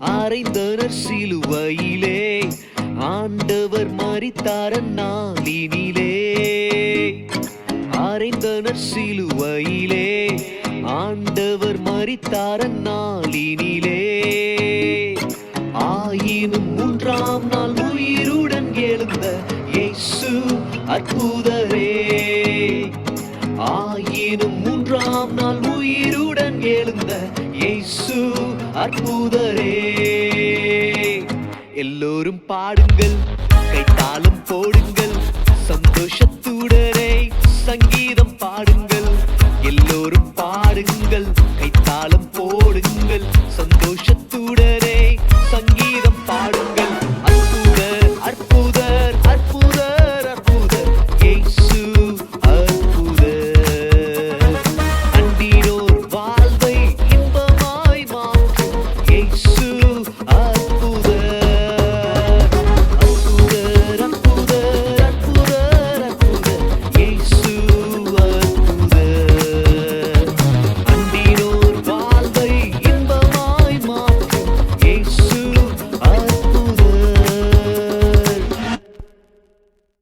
அறைந்தனர் சிலுவையிலே. ஆண்டவர் மறித்தார நாளினிலே அரைந்தனர் சிலுவையிலே. ஆண்டவர் மறித்தார நாளினிலே ஆயினும் மூன்றாம் நாள் உயிருடன் எழுந்த இயேசு அற்புதரே. ஆயினும் மூன்றாம் நாள் உயிருடன் எழுந்த இயேசு அற்புதரே. எல்லோரும் பாடுங்கள். கைத்தாளம் போடுங்கள். சந்தோஷத்துடனே சங்கீதம் பாடுங்கள். எல்லோரும் பாடுங்கள். கைத்தாளம் போடுங்கள். சந்தோஷத்துடனே சங்கீதம்